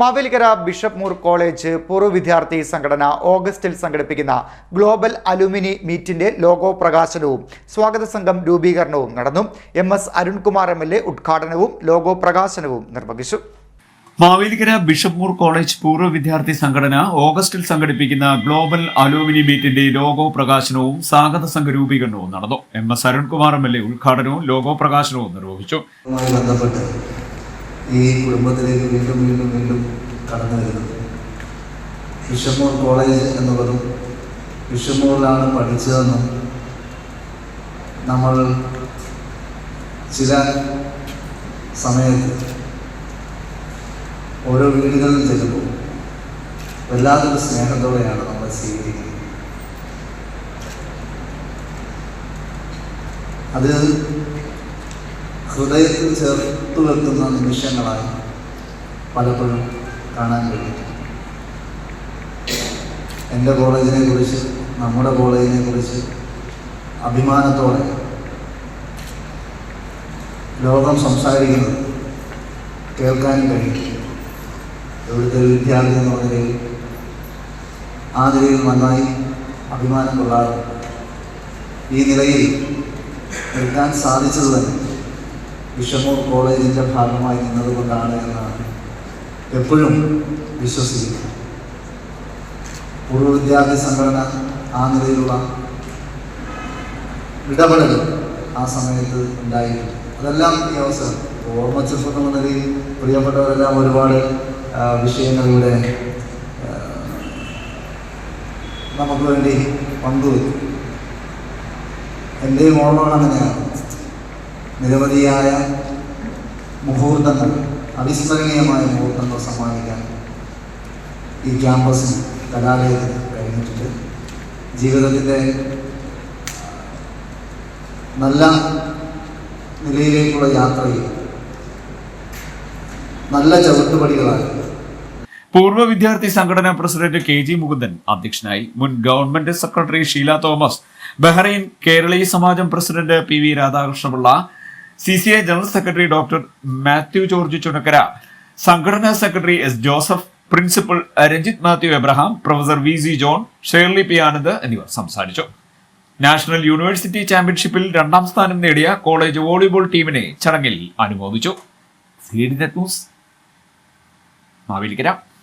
Mavelikkara bishop Moore college പൂർവ വിദ്യാർത്ഥി സംഘടന ഓഗസ്റ്റിൽ സംഘടിപ്പിക്കുന്ന ഗ്ലോബൽ അലുമിനി മീറ്റിന്റെ ലോഗോ പ്രകാശനവും സ്വാഗത സംഘം രൂപീകരണവും നടന്നു. M S Arunkumar M L A ഉദ്ഘാടനവും ലോഗോ പ്രകാശനവും നിർവഹിച്ചു. മാവേലിക്കര ബിഷപ്പ് മൂർ കോളേജ് പൂർവ വിദ്യാർത്ഥി സംഘടന ഓഗസ്റ്റിൽ സംഘടിപ്പിക്കുന്ന ഗ്ലോബൽ അലുമിനി മീറ്റിന്റെ ലോഗോ പ്രകാശനവും സ്വാഗത സംഘ രൂപീകരണവും നടന്നു. M S Arunkumar M L A ഉദ്ഘാടനവും ലോഗോ പ്രകാശനവും നിർവഹിച്ചു. ഈ കുടുംബത്തിലേക്ക് വീണ്ടും വീണ്ടും വീണ്ടും കടന്നു വരുന്നത്. വിഷമൂർ കോളേജ് എന്നുള്ളതും വിഷമൂറിലാണ് പഠിച്ചതെന്നും നമ്മൾ ചില സമയത്ത് ഓരോ വീടുകളിൽ ചെല്ലുമ്പോൾ വല്ലാത്തൊരു സ്നേഹത്തോടെയാണ് നമ്മൾ സ്വീകരിക്കുന്നത്. അത് ഹൃദയത്തിൽ ചേർത്ത് വെക്കുന്ന നിമിഷങ്ങളായി പലപ്പോഴും കാണാൻ കഴിയും. എന്റെ കോളേജിനെ കുറിച്ച് നമ്മുടെ കോളേജിനെ കുറിച്ച് അഭിമാനത്തോടെ ലോകം സംസാരിക്കുന്നത് കേൾക്കാനും കഴിയും. ഇവിടുത്തെ വിദ്യാർത്ഥി എന്ന നിലയിൽ ആ നിലയിൽ നന്നായി അഭിമാനം കൊള്ളാറുണ്ട് ഈ നിലയിൽ നിൽക്കാൻ സാധിച്ചത് തന്നെ വിഷമൂർ കോളേജിന്റെ ഭാഗമായി നിന്നതുകൊണ്ടാണ് എന്നാണ് എപ്പോഴും വിശ്വസിക്കുന്നത് പൂർവ വിദ്യാർത്ഥി സംഘടന ആ നിലയിലുള്ള ഇടപെടൽ ആ സമയത്ത് ഉണ്ടായിരുന്നു. അതെല്ലാം ഈ അവസരം. ഓർമ്മ ചെറുപ്പം എന്ന നിലയിൽ പ്രിയപ്പെട്ടവരെല്ലാം ഒരുപാട് വിഷയങ്ങളിലൂടെ നമുക്ക് വേണ്ടി പങ്കുവെക്കും. എന്റെയും ഓർമ്മകൾ അങ്ങനെയാണ് നിരവധിയായ മുഹൂർത്തങ്ങൾ അവിസ്മരണീയമായ മുഹൂർത്തങ്ങൾ സമ്മാനിക്കാൻ ഈ ക്യാമ്പസിന് കലാലയത്തിന് കഴിഞ്ഞിട്ടുണ്ട്. ജീവിതത്തിന്റെ നല്ല നിലയിലേക്കുള്ള യാത്രയിൽ നല്ല ചവിട്ടുപടികളായി. പൂർവ വിദ്യാർത്ഥി സംഘടനാ പ്രസിഡന്റ് കെ ജി മുകുന്ദൻ അധ്യക്ഷനായി മുൻ government secretary Sheela Thomas Bahrain Keraleeya Samajam president P V Radhakrishnapillai C C I general secretary doctor Mathew George Chunakkara സംഘടനാ secretary S Joseph principal Ranjith Mathew Abraham professor V C John Shirley P Anand എന്നിവർ സംസാരിച്ചു. National university ചാമ്പ്യൻഷിപ്പിൽ രണ്ടാം സ്ഥാനം നേടിയ college volleyball ടീമിനെ ചടങ്ങിൽ അനുമോദിച്ചു. മാവേലിക്കര.